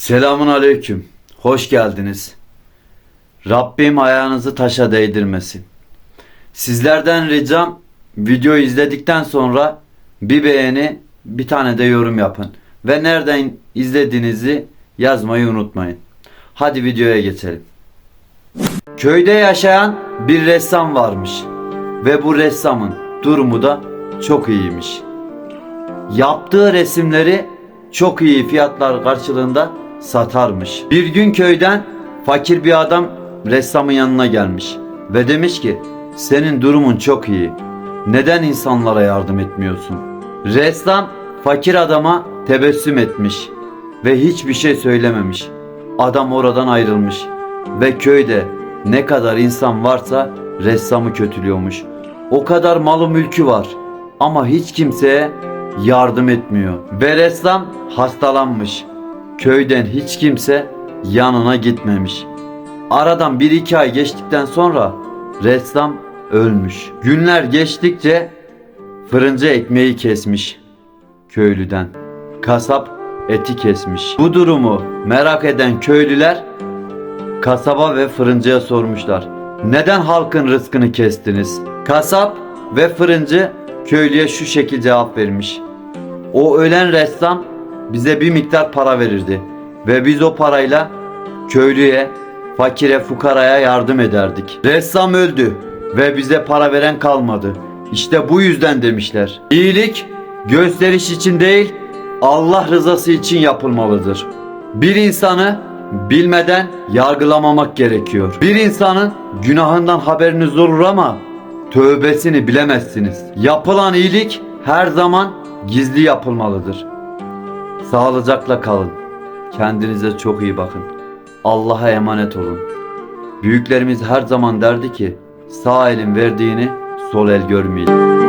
Selamun aleyküm. Hoş geldiniz. Rabbim ayağınızı taşa değdirmesin. Sizlerden ricam videoyu izledikten sonra bir beğeni, bir tane de yorum yapın. Ve nereden izlediğinizi yazmayı unutmayın. Hadi videoya geçelim. Köyde yaşayan bir ressam varmış. Ve bu ressamın durumu da çok iyiymiş. Yaptığı resimleri çok iyi fiyatlar karşılığında satarmış. Bir gün köyden fakir bir adam ressamın yanına gelmiş ve demiş ki senin durumun çok iyi. Neden insanlara yardım etmiyorsun? Ressam fakir adama tebessüm etmiş ve hiçbir şey söylememiş. Adam oradan ayrılmış ve köyde ne kadar insan varsa ressamı kötülüyormuş. O kadar malı mülkü var ama hiç kimseye yardım etmiyor. Ve ressam hastalanmış. Köyden hiç kimse yanına gitmemiş. Aradan bir iki ay geçtikten sonra ressam ölmüş. Günler geçtikçe fırıncı ekmeği kesmiş köylüden. Kasap eti kesmiş. Bu durumu merak eden köylüler kasaba ve fırıncıya sormuşlar. Neden halkın rızkını kestiniz? Kasap ve fırıncı köylüye şu şekilde cevap vermiş. O ölen ressam bize bir miktar para verirdi ve biz o parayla köylüye, fakire, fukaraya yardım ederdik. Ressam öldü ve bize para veren kalmadı. İşte bu yüzden demişler. İyilik gösteriş için değil, Allah rızası için yapılmalıdır. Bir insanı bilmeden yargılamamak gerekiyor. Bir insanın günahından haberiniz olur ama tövbesini bilemezsiniz. Yapılan iyilik her zaman gizli yapılmalıdır. Sağlıcakla kalın. Kendinize çok iyi bakın. Allah'a emanet olun. Büyüklerimiz her zaman derdi ki sağ elin verdiğini sol el görmeyin.